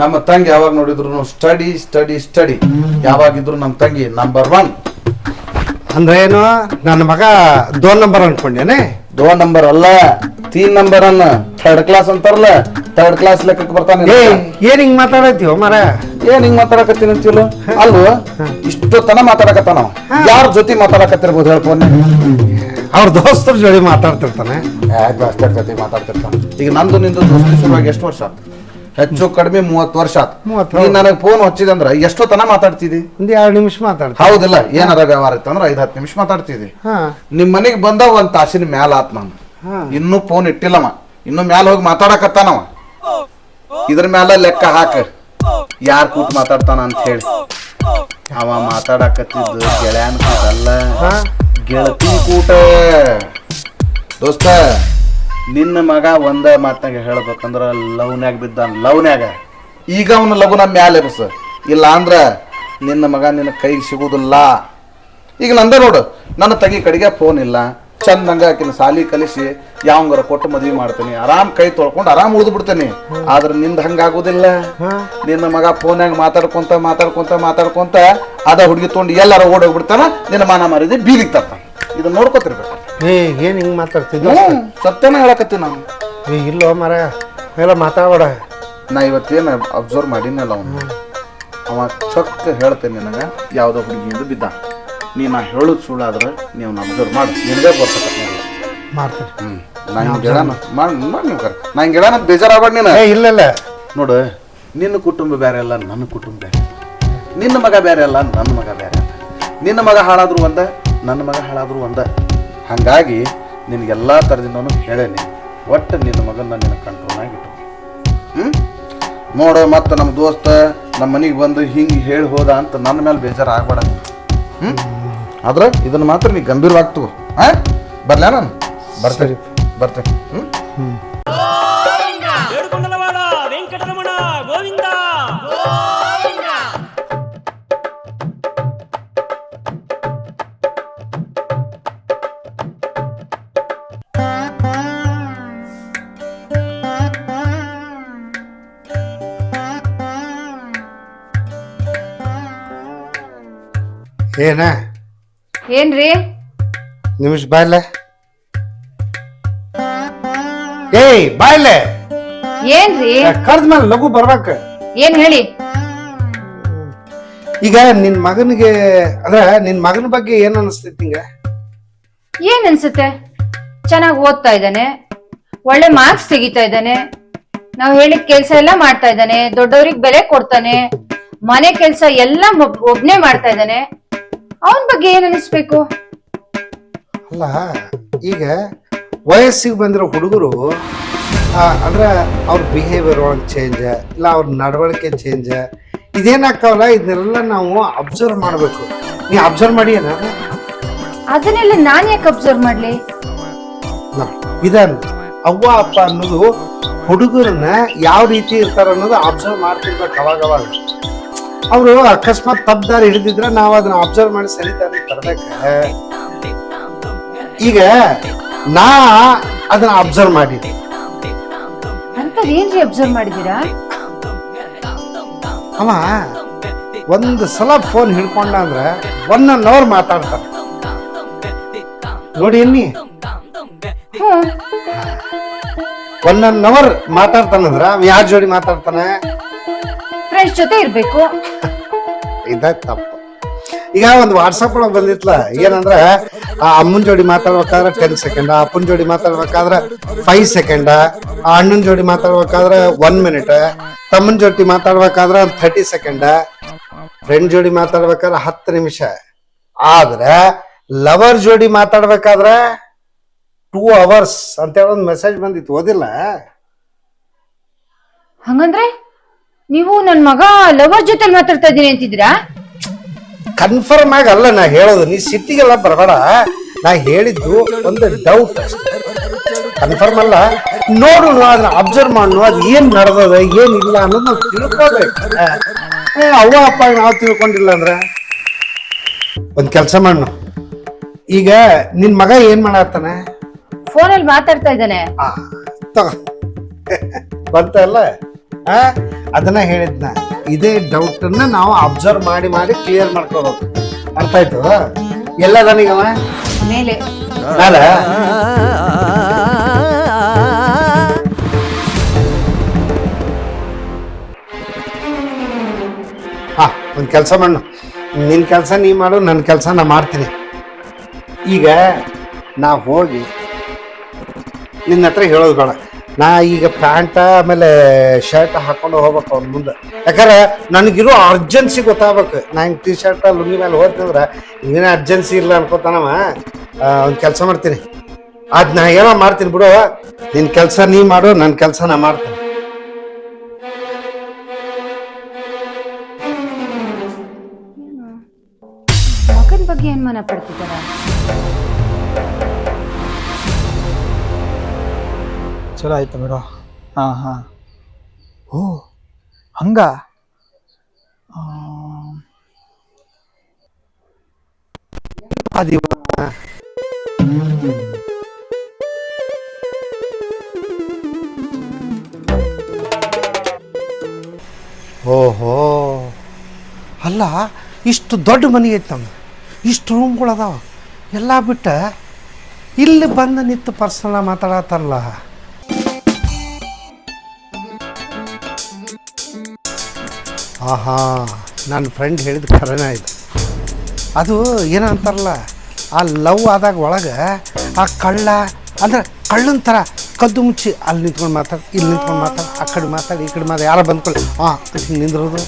ನಮ್ಮ ತಂಗಿ ಯಾವಾಗ ನೋಡಿದ್ರು ಸ್ಟಡಿ ಸ್ಟಡಿ ಸ್ಟಡಿ ಯಾವಾಗಿದ್ರು ನಮ್ಮ ತಂಗಿ ನಂಬರ್ ಒನ್ ಅಂದ್ರೆ ಏನು ನನ್ನ ಮಗ ದೋನ್ ನಂಬರ್ ಅನ್ಕೊಂಡೇನೆ. ದೋ ನಂಬರ್ ಅಲ್ಲ ತೀನ್ ನಂಬರ್ ಅನ್ನ ಥರ್ಡ್ ಕ್ಲಾಸ್ ಅಂತಾರಲ್ಲ ಥರ್ಡ್ ಕ್ಲಾಸ್ ಲೆಕ್ಕಕ್ಕೆ ಬರ್ತಾನೆ ಏನ್ ಹಿಂಗ್ ಮಾತಾಡತ್ತೀವ ಮರ ಏನ್ ಹಿಂಗ್ ಮಾತಾಡಕತ್ತೀನಿ ಅಂತಿಲ್ಲ ಅಲ್ವ? ಇಷ್ಟು ತನ ಮಾತಾಡಕತ್ತಾನ ಯಾರ ಜೊತೆ ಮಾತಾಡಕತ್ತಿರ್ಬೋದು ಹೇಳ್ಕೊಂಡು ಅವ್ರ ದೋಸ್ತರ ಜೊತೆ ಮಾತಾಡ್ತಿರ್ತಾನೆ. ಅಷ್ಟೇ ಜೊತೆ ಮಾತಾಡ್ತಿರ್ತಾನೆ. ಈಗ ನಂದು ನಿಂದು ದೋಸ್ತಿ ಶುರುವಾಗಿ ಎಷ್ಟು ವರ್ಷ? ಹೆಚ್ಚು ಕಡಿಮೆ ಮೂವತ್ತು ವರ್ಷ ಆತು. ಮೂವತ್ತು. ನೀನ್ ನನಗೆ ಫೋನ್ ಹಚ್ಚಿದೆ ಅಂದ್ರೆ ಎಷ್ಟೋ ತನ ಮಾತಾಡ್ತಿದ್ದಿ ಒಂದ್ ಎರಡು ನಿಮಿಷ ಮಾತಾಡ್ತಿ ಹೌದಿಲ್ಲ ಏನಾರ ವ್ಯವಹಾರ ಇತ್ತು ಅಂದ್ರೆ ಐದ್ ಹತ್ತು ನಿಮಿಷ ಮಾತಾಡ್ತಿದ್ದಿ ಹಾ. ನಿಮ್ ಮನೆಗೆ ಬಂದ ಒಂದ್ ತಾಸಿನ ಮ್ಯಾಲ ಆತ್ ನಾನು ಹಾ. ಇನ್ನೂ ಫೋನ್ ಇಟ್ಟಿಲ್ಲವ. ಇನ್ನು ಮ್ಯಾಲ ಹೋಗಿ ಮಾತಾಡಕತ್ತಾನವ. ಇದ್ರ ಮ್ಯಾಲ ಲೆಕ್ಕ ಹಾಕ. ಯಾರ್ ಕೂತ್ ಮಾತಾಡ್ತಾನ ಅಂತ ಹೇಳಿ. ಅವ ಮಾತಾಡಕತ್ತಿದ್ದು ಗೆಳೆಯನ್ ಕೂಟಲ್ಲ? ಗೆಳತಿ ಕೂಟ. ದೋಸ್ತ ನಿನ್ನ ಮಗ ಒಂದೇ ಮಾತಾಗ ಹೇಳ್ಬೇಕಂದ್ರ ಲವ್ನ್ಯಾಗ ಬಿದ್ದ ಲವ್ನ್ಯಾಗ. ಈಗ ಅವನ ಲಗುನ ಮ್ಯಾಲೆ ಬಸ್ ಇಲ್ಲ ಅಂದ್ರ ನಿನ್ನ ಮಗ ನಿನ್ನ ಕೈಗೆ ಸಿಗುದಿಲ್ಲ. ಈಗ ನಂದ ನೋಡು ನನ್ನ ತಂಗಿ ಕಡೆಗೆ ಫೋನ್ ಇಲ್ಲ. ಚಂದಂಗ ಆಕಿನ ಸಾಲಿ ಕಲಿಸಿ ಯಾವಂಗಾರ ಕೊಟ್ಟು ಮದ್ವಿ ಮಾಡ್ತೀನಿ. ಆರಾಮ್ ಕೈ ತೊಳ್ಕೊಂಡು ಆರಾಮ್ ಉಳಿದು ಬಿಡ್ತೇನೆ. ಆದ್ರೆ ನಿಂದ ಹಂಗಾಗುದಿಲ್ಲ. ನಿನ್ನ ಮಗ ಫೋನ್ಯಾಗ ಮಾತಾಡ್ಕೊಂತ ಮಾತಾಡ್ಕೊಂತ ಮಾತಾಡ್ಕೊಂತ ಅದ ಹುಡುಗಿ ತೊಗೊಂಡು ಎಲ್ಲಾರ ಓಡೋಗ್ಬಿಡ್ತಾನ ನಿನ್ನ ಮಾನ ಮಾರಿದಿ ಬೀದಿಗೆ ತರ್ತಾನ. ಇದನ್ನ ನೋಡ್ಕೊತಿರ್ಬೇಕು. ಏ ಏನ್ ಹಿಂಗೆ ಮಾತಾಡ್ತಿದ್ದ? ಸತ್ಯನ ಹೇಳಕತ್ತೀನಿ ನಾನು. ಏ ಇಲ್ಲೋ ಮರ ಎಲ್ಲ ಮಾತಾಡಬೇಡ. ನಾ ಇವತ್ತೇನು ಅಬ್ಸರ್ವ್ ಮಾಡಿನಲ್ಲ ಅವನು. ಅವ ಚೊಕ್ಕ ಹೇಳ್ತೇನೆ ನಿನಗೆ ಯಾವುದೋ ಹುಡುಗಿಯಿಂದ ಬಿದ್ದ. ನೀ ನಾ ಹೇಳೋದು ಸುಳ್ಳಾದ್ರೆ ನೀವು ಅಬ್ಸರ್ವ್ ಮಾಡಿ. ನಿನಗೆ ಬರ್ತಕ್ಕ ಮಾಡ್ತೀನಿ. ಹ್ಞೂ ನಾ ಹಿಂಗೆ ಗೆಳನ ಮಾಡಿ ಮಾಡಿ ನೀವು ಕರೆ. ನಾ ಹಿಂಗೆ ಗೆಳನ ಬೇಜಾರಾಗ್ಬೇಡ ನೀನು. ಏ ಇಲ್ಲ ಇಲ್ಲ. ನೋಡು ನಿನ್ನ ಕುಟುಂಬ ಬೇರೆ ಅಲ್ಲ ನನ್ನ ಕುಟುಂಬ ಬೇರೆ. ನಿನ್ನ ಮಗ ಬೇರೆ ಅಲ್ಲ ನನ್ನ ಮಗ ಬೇರೆ ನಿನ್ನ ಮಗ ಹಾಳಾದ್ರು ಒಂದ ನನ್ನ ಮಗ ಹಾಳಾದರೂ ಒಂದ. ಹಾಗಾಗಿ ನಿನಗೆಲ್ಲ ಥರದಿಂದನು ಹೇಳೇನಿ. ಒಟ್ಟು ನಿನ್ನ ಮಗನ ನಿನ್ನ ಕಂಟ್ರೋಲ್ ಆಗಿಟ್ಟು ಹ್ಞೂ ನೋಡು ಮತ್ತು ನಮ್ಮ ದೋಸ್ತ ನಮ್ಮ ಮನೆಗೆ ಬಂದು ಹಿಂಗೆ ಹೇಳಿ ಹೋದ ಅಂತ ನನ್ನ ಮೇಲೆ ಬೇಜಾರು ಆಗಬೇಡ ಹ್ಞೂ ಆದ್ರೆ ಇದನ್ನು ಮಾತ್ರ ನೀ ಗಂಭೀರವಾಗ್ತು ಹಾಂ ನಾನು? ಬರ್ತೇನೆ ಬರ್ತೇನೆ ಹ್ಞೂ ಹ್ಞೂ ಏನ? ಏನ್ರಿ? ನಿಮಿಷ ಬಾಯ್ಲೆ. ಏಯ್ ಬಾಯ್ಲೆ. ಏನ್ರಿ? ಕರ್ದ್ಮೇಲೆ ಲಘು ಬರ್ಬೇಕ. ಏನ್ ಹೇಳಿ? ಈಗ ನಿನ್ ಮಗನಿಗೆ ಅದ್ರ ನಿನ್ ಮಗನ ಬಗ್ಗೆ ಏನ್ ಅನಿಸ್ತೈತಿ ಹಿಂಗ ಏನ್ ಅನ್ಸುತ್ತೆ? ಚೆನ್ನಾಗಿ ಓದ್ತಾ ಇದ್ದಾನೆ. ಒಳ್ಳೆ ಮಾರ್ಕ್ಸ್ ತೆಗಿತಾ ಇದ್ದಾನೆ. ನಾವ್ ಹೇಳಿದ ಕೆಲ್ಸ ಎಲ್ಲ ಮಾಡ್ತಾ ಇದ್ದಾನೆ. ದೊಡ್ಡವ್ರಿಗೆ ಬೆಲೆ ಕೊಡ್ತಾನೆ. ಮನೆ ಕೆಲ್ಸ ಎಲ್ಲ ಒಬ್ನೇ ಮಾಡ್ತಾ ಇದ್ದಾನೆ. ಅವನ್ ಬಗ್ಗೆ ಏನ್ ಅನಿಸ್ಬೇಕು? ಅಲ್ಲ ಈಗ ವಯಸ್ಸಿಗೆ ಬಂದಿರೋ ಹುಡುಗರು ಅಂದ್ರೆ ಅವ್ರ ಬಿಹೇವಿಯರ್ ಒಳಗೆ ಚೇಂಜ್ ಇಲ್ಲ ಅವ್ರ ನಡವಳಿಕೆ ಚೇಂಜ್ ಇದೇನಾಗ್ತಾವಲ್ಲ ಇದನ್ನೆಲ್ಲ ನಾವು ಅಬ್ಸರ್ವ್ ಮಾಡಬೇಕು. ನೀ ಅಬ್ಸರ್ವ್ ಮಾಡಿ ಅದನ್ನೆಲ್ಲ ನಾನು ಯಾಕೆ ಅಬ್ಸರ್ವ್ ಮಾಡ್ಲಿ? ವಿಧಾನ ಅವ್ವ ಅಪ್ಪ ಅನ್ನೋದು ಹುಡುಗರನ್ನ ಯಾವ ರೀತಿ ಇರ್ತಾರ ಅನ್ನೋದು ಅಬ್ಸರ್ವ್ ಮಾಡ್ತಿರ್ಬೇಕು ಅವಾಗ ಅವಾಗ ಅವರು ಅಕಸ್ಮಾತ್ ತಪ್ಪದಾರಿ ಹಿಡಿದಿದ್ರೆ ನಾವು ಅದನ್ನ ಅಬ್ಸರ್ವ್ ಮಾಡಿ ಸರಿದಾರಿ ತರ್ಬೇಕ ಈಗ ನಾ ಅದನ್ನ ಅಬ್ಸರ್ವ್ ಮಾಡಿದೆ. ಅಂತದ್ ಏನ್ರಿ ಅಬ್ಸರ್ವ್ ಮಾಡಿದೀರಾ ಅವ ಒಂದು ಸಲ ಫೋನ್ ಹಿಡ್ಕೊಂಡ ಅಂದ್ರೆ ಒನ್ ಅನ್ ಅವರ್ ಮಾತಾಡ್ತಾರೆ. ನೋಡಿ ಎನ್ನಿ. ಒನ್ ಅನ್ ಅವರ್ ಮಾತಾಡ್ತಾನಂದ್ರ ಯಾರ ಜೋಡಿ ಮಾತಾಡ್ತಾನೆ? ಫ್ರೆಂಡ್ಸ್ ಜೊತೆ ಇರ್ಬೇಕು. ಇದ ತಪ್ಪು. ಈಗ ಒಂದು ವಾಟ್ಸಪ್ ಒಳಗೆ ಬಂದಿತ್ಲ? ಏನಂದ್ರ, ಆ ಅಮ್ಮನ ಜೋಡಿ ಮಾತಾಡ್ಬೇಕಾದ್ರೆ ಟೆನ್ ಸೆಕೆಂಡ್ ಅಪ್ಪನ ಜೋಡಿ ಮಾತಾಡ್ಬೇಕಾದ್ರೆ ಫೈವ್ ಸೆಕೆಂಡ್ ಆ ಅಣ್ಣನ ಜೋಡಿ ಮಾತಾಡ್ಬೇಕಾದ್ರೆ ಒನ್ ಮಿನಿಟ್ ತಮ್ಮನ ಜೋಡಿ ಮಾತಾಡ್ಬೇಕಾದ್ರೆ ಥರ್ಟಿ ಸೆಕೆಂಡ್ ಫ್ರೆಂಡ್ ಜೋಡಿ ಮಾತಾಡ್ಬೇಕಾದ್ರೆ ಹತ್ತು ನಿಮಿಷ. ಆದ್ರೆ ಲವರ್ ಜೋಡಿ ಮಾತಾಡ್ಬೇಕಾದ್ರೆ ಟೂ ಅವರ್ಸ್ ಅಂತೇಳಿ ಒಂದು ಮೆಸೇಜ್ ಬಂದಿತ್ತು, ಓದಿಲ್ಲ? ಹಂಗಂದ್ರೆ? ನೀವು ನನ್ ಮಗ ಲವರ್ ಜೊತೆ ಮಾತಾಡ್ತಾ ಇದೀನಿ ಅಂತಿದ್ದೀರಾ? ಕನ್ಫರ್ಮ್ ಆಗಿ ಅಲ್ಲ ನಾ ಹೇಳೋದು. ನೀ ಸಿಟ್ಟಿಗೆಲ್ಲ ಬರಬೇಡ. ನಾ ಹೇಳಿದ್ದು ಒಂದು ಡೌಟ್ ಕನ್ಫರ್ಮ್ ಅಲ್ಲ? ನೋಡು ಅದನ್ನ ಅಬ್ಸರ್ವ್ ಮಾಡು. ಅದು ಏನ್ ನಡೆದದ ಏನ್ ಇಲ್ಲ ಅನ್ನೋದು ನಾವು ತಿಳ್ಕೊಬೇಕು ಅವ್ವ ಅಪ್ಪ ನಾವು ತಿಳ್ಕೊಂಡಿಲ್ಲ ಅಂದ್ರೆ? ಒಂದ್ ಕೆಲಸ ಮಾಡು ಈಗ ನಿನ್ ಮಗ ಏನ್ ಮಾಡತ್ತಾನೆ? ಫೋನಲ್ಲಿ ಮಾತಾಡ್ತಾ ಇದ್ದಾನೆ. ಬರ್ತಾ ತಗೋ. ಬಂತಲ್ಲ ಆ ಅದನ್ನ ಹೇಳಿದ್ನ. ಇದೇ ಡೌಟನ್ನ ನಾವು ಅಬ್ಸರ್ವ್ ಮಾಡಿ ಮಾಡಿ ಕ್ಲಿಯರ್ ಮಾಡ್ಕೋಬೇಕು. ಅರ್ಥ ಆಯ್ತು ಎಲ್ಲದನೀಗವ ಮೇಲೆ. ನಾಳೆ ಹಾ ಒಂದು ಕೆಲಸ ಮಾಡು. ನಿನ್ನ ಕೆಲಸ ನೀ ಮಾಡು ನನ್ನ ಕೆಲಸ ನಾ ಮಾಡ್ತೀನಿ. ಈಗ ನಾ ಹೋಗಿ ನಿನ್ನ ಹತ್ರ ಹೇಳೋದು ಬೇಡ. ನಾ ಈಗ ಪ್ಯಾಂಟ ಆಮೇಲೆ ಶರ್ಟ್ ಹಾಕೊಂಡು ಹೋಗ್ಬೇಕು ಅವ್ನ ಮುಂದೆ. ಯಾಕಂದ್ರೆ ನನಗಿರೋ ಅರ್ಜೆನ್ಸಿ ಗೊತ್ತಾಗ್ಬೇಕು. ನಾ ಹಿಂಗೆ ಟಿ ಶರ್ಟ್ ಲುಂಗಿ ಮೇಲೆ ಹೋಗ್ತಂದ್ರೆ ಇನ್ನೇನು ಅರ್ಜೆನ್ಸಿ ಇಲ್ಲ ಅನ್ಕೋತಾನವ ಒಂದು ಕೆಲಸ ಮಾಡ್ತೀನಿ. ಅದು ನಾ ಏನೋ ಮಾಡ್ತೀನಿ ಬಿಡು. ನಿನ್ನ ಕೆಲಸ ನೀ ಮಾಡು ನನ್ನ ಕೆಲಸ ನಾ ಮಾಡ್ತೀನಿ. ಬಗ್ಗೆ ಏನ್ ಮನ ಪಡ್ತಿದ್ದಾರ ಚಲೋ ಆಯ್ತು ಬಿಡು. ಹಾಂ ಹಾಂ. ಓ, ಹಂಗ? ಓಹೋ. ಅಲ್ಲ, ಇಷ್ಟು ದೊಡ್ಡ ಮನೆ ಐತೆ ನಮ್ದು. ಇಷ್ಟು ರೂಮ್ಗಳು ಅದಾವ ಎಲ್ಲ ಬಿಟ್ಟ ಇಲ್ಲಿ ಬಂದು ನಿಂತು ಪರ್ಸನಲ್ ಮಾತಾಡತ್ತಲ್ಲ ಆಹಾ ನನ್ನ ಫ್ರೆಂಡ್ ಹೇಳಿದ ಖರೇನ ಇದು. ಅದು ಏನಂತಾರಲ್ಲ ಆ ಲವ್ ಆದಾಗ ಒಳಗೆ ಆ ಕಳ್ಳ, ಅಂದ್ರೆ ಕಳ್ಳನ ಥರ ಕದ್ದು ಮುಚ್ಚಿ ಅಲ್ಲಿ ನಿಂತ್ಕೊಂಡು ಮಾತಾಡಿ, ಇಲ್ಲಿ ನಿಂತ್ಕೊಂಡು ಮಾತಾಡಿ, ಆ ಕಡೆ ಮಾತಾಡಿ, ಈ ಕಡೆ ಮಾತಾಡಿ, ಯಾರೋ ಬಂದ್ಕೊಳ್ಳಿ. ಹಾಂ ಹಿಂಗೆ ನಿಂದ್ರೋದು.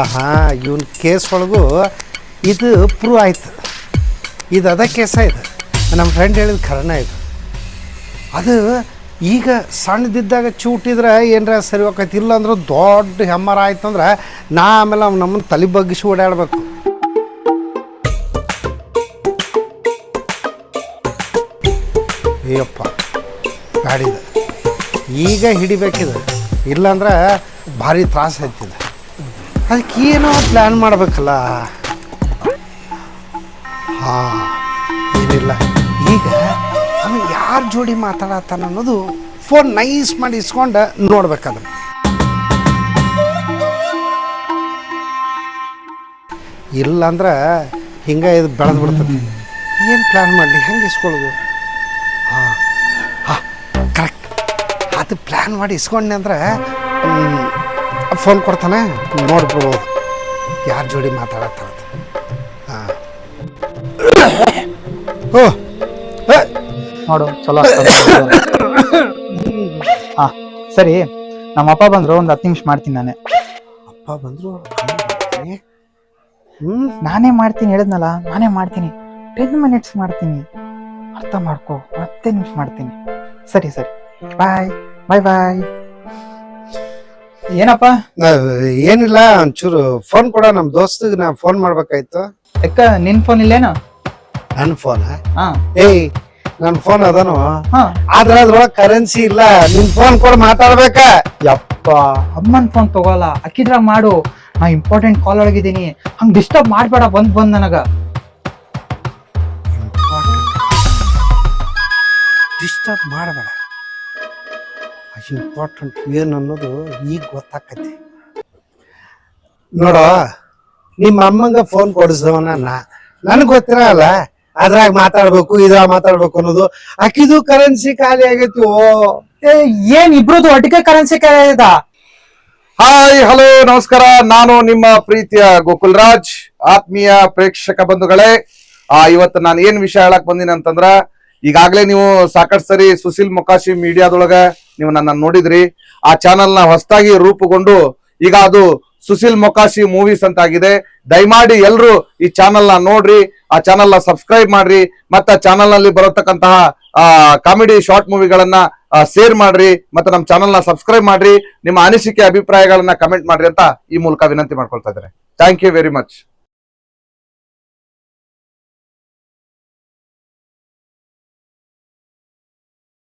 ಆಹಾ, ಇವನ್ ಕೇಸ್ ಒಳಗೂ ಇದು ಪ್ರೂವ್ ಆಯ್ತು. ಇದು ಅದ ಕೇಸ ಇದು. ನಮ್ಮ ಫ್ರೆಂಡ್ ಹೇಳಿದ ಖರನೇ ಇದು. ಅದು ಈಗ ಸಣ್ಣದಿದ್ದಾಗ ಚೂಟಿದ್ರೆ ಏನರ ಸರಿ ಹೋಗೈತಿ ಇಲ್ಲ ಅಂದ್ರೆ ದೊಡ್ಡ ಹೆಮ್ಮರ ಆಯ್ತು ಅಂದ್ರೆ ನಾ ಆಮೇಲೆ ಅವ್ನು ನಮ್ಮನ್ನು ತಲೆ ಬಗ್ಗಿಸಿ ಓಡಾಡಬೇಕು. ಅಯ್ಯಪ್ಪ ಗಾಡಿದ. ಈಗ ಹಿಡಿಬೇಕಿದೆ. ಇಲ್ಲಾಂದ್ರೆ ಭಾರಿ ತ್ರಾಸ ಆಯ್ತಿದೆ. ಅದಕ್ಕೆ ಏನೋ ಪ್ಲ್ಯಾನ್ ಮಾಡಬೇಕಲ್ಲ. ಹಾಂ, ಏನಿಲ್ಲ. ಈಗ ಯಾರ ಜೋಡಿ ಮಾತಾಡತ್ತಾನ ಅನ್ನೋದು ಫೋನ್ ನೈಸ್ ಮಾಡಿ ಇಸ್ಕೊಂಡು ನೋಡ್ಬೇಕಾದ ಇಲ್ಲ ಅಂದ್ರೆ ಹಿಂಗೆ ಇದು ಬೆಳೆದು ಬಿಡ್ತದೆ. ಏನು ಪ್ಲ್ಯಾನ್ ಮಾಡಲಿ? ಹೆಂಗೆ ಇಸ್ಕೊಳ್ಳೋದು? ಹಾಂ ಹಾಂ ಕರೆಕ್ಟ್ ಅದು ಪ್ಲ್ಯಾನ್ ಮಾಡಿ ಇಸ್ಕೊಂಡೆ ಅಂದ್ರೆ ಫೋನ್ ಕೊಡ್ತಾನೆ ನೋಡ್ಬಿಡ್ಬೋದು. ಯಾರ ಜೋಡಿ ಮಾತಾಡತ್ತ ಹಾಂ ಓ ಏ, ನೋಡು ಚಲೋ ಹಾ ಸರಿ. ನಮ್ಮ ಅಪ್ಪ ಬಂದ್ರು ಒಂದು ಹತ್ತು ನಿಮಿಷ ಮಾಡ್ತೀನಿ ನಾನೇ. ಅಪ್ಪ ಬಂದ್ರು ಹ್ಞೂ ನಾನೇ ಮಾಡ್ತೀನಿ ಹೇಳಿದ್ನಲ್ಲ ನಾನೇ ಮಾಡ್ತೀನಿ. ಟೆನ್ ಮಿನಿಟ್ಸ್ ಮಾಡ್ತೀನಿ. ಅರ್ಥ ಮಾಡ್ಕೋ ಹತ್ತೇ ನಿಮಿಷ ಮಾಡ್ತೀನಿ. ಸರಿ ಸರಿ. ಬಾಯ್ ಬಾಯ್ ಬಾಯ್ ಏನಪ್ಪ? ಏನಿಲ್ಲ ಒಂಚೂರು ಫೋನ್ ಕೊಡ ನಮ್ಮ ದೋಸ್ತಿಗೆ ನಾ ಫೋನ್ ಮಾಡ್ಬೇಕಾಯ್ತು. ಅಕ್ಕ ನಿನ್ ಫೋನ್ ಇಲ್ಲೇನು? ನನ್ನ ಫೋನ್ ಹಾ. ಏಯ್ ನನ್ನ ಫೋನ್ ಅದನು. ಹಾ. ಆದ್ರೆ ಅದ್ರೊಳಗೆ ಕರೆನ್ಸಿ ಇಲ್ಲ. ನಿನ್ ಫೋನ್ ಕೂಡ ಮಾತಾಡ್ಬೇಕ. ಯಪ್ಪ. ಅಮ್ಮನ್ ಫೋನ್ ತಗೋಲ್ಲ. ಅಕ್ಕಿದ್ರಾಗ ಮಾಡು. ನಾ ಇಂಪಾರ್ಟೆಂಟ್ ಕಾಲ್ ಒಳಗಿದ್ದೀನಿ. ಹಂಗ್ ಡಿಸ್ಟರ್ಬ್ ಮಾಡ್ಬೇಡ. ಬಂದ್ ಬಂದ್ ನನಗ. ಡಿಸ್ಟರ್ಬ್ ಮಾಡಬೇಡ. ಇಂಪಾರ್ಟೆಂಟ್ ಏನು ಅನ್ನೋದು ಈಗ ಗೊತ್ತಾಕತಿ. ನೋಡೋ ನಿಮ್ಮ ಅಮ್ಮಂಗ ಫೋನ್ ಕೊಡಿಸೋನ ನಾ ನನಗೆ ಗೊತ್ತಿರಲ್ಲ. ಅದ್ರಾಗ ಮಾತಾಡ್ಬೇಕು ಇದ್ರಾಗ ಮಾತಾಡ್ಬೇಕು ಅನ್ನೋದು. ಅಕ್ಕಿದು ಕರೆನ್ಸಿ ಖಾಲಿ ಆಗೈತಿ ಓ ಏ, ಏನ್ ಇಬ್ರದ್ದು ಒಟ್ಟಿಗೆ ಕರೆನ್ಸಿ ಕರೆಯದ ಹಾಯ್ ಹಲೋ ನಮಸ್ಕಾರ. ನಾನು ನಿಮ್ಮ ಪ್ರೀತಿಯ ಗೋಕುಲ್ ರಾಜ್ ಆತ್ಮೀಯ ಪ್ರೇಕ್ಷಕ ಬಂಧುಗಳೇ. ಆ ಇವತ್ತು ನಾನು ಏನ್ ವಿಷಯ ಹೇಳಕ್ ಬಂದಿನಿ ಅಂತಂದ್ರ ಈಗಾಗಲೇ ನೀವು ಸಾಕಷ್ಟು ಸರಿ ಸುಶೀಲ್ ಮೊಕಾಶಿ ಮೀಡಿಯಾದೊಳಗ ನೀವು ನನ್ನ ನೋಡಿದ್ರಿ. ಆ ಚಾನೆಲ್ನ ಹೊಸದಾಗಿ ರೂಪುಗೊಂಡು ಈಗ ಅದು ಸುಶೀಲ್ ಮೊಕಾಶಿ ಮೂವೀಸ್ ಅಂತ ಆಗಿದೆ ದಯಮಾಡಿ ಎಲ್ಲರೂ ಈ ಚಾನೆಲ್ನ ನೋಡ್ರಿ, ಆ ಚಾನೆಲ್ನ ಸಬ್ಸ್ಕ್ರೈಬ್ ಮಾಡ್ರಿ, ಮತ್ತೆ ಚಾನೆಲ್ನಲ್ಲಿ ಬರತಕ್ಕಂತಹ ಕಾಮಿಡಿ ಶಾರ್ಟ್ ಮೂವಿಗಳನ್ನ ಶೇರ್ ಮಾಡ್ರಿ, ಮತ್ತೆ ನಮ್ಮ ಚಾನೆಲ್ನ ಸಬ್ಸ್ಕ್ರೈಬ್ ಮಾಡ್ರಿ, ನಿಮ್ಮ ಅನಿಸಿಕೆ, ಅಭಿಪ್ರಾಯಗಳನ್ನ ಕಮೆಂಟ್ ಮಾಡ್ರಿ ಅಂತ ಈ ಮೂಲಕ ವಿನಂತಿ ಮಾಡ್ಕೊಳ್ತಾ ಇದ್ದಾರೆ ಥ್ಯಾಂಕ್ ಯು ವೆರಿ ಮಚ್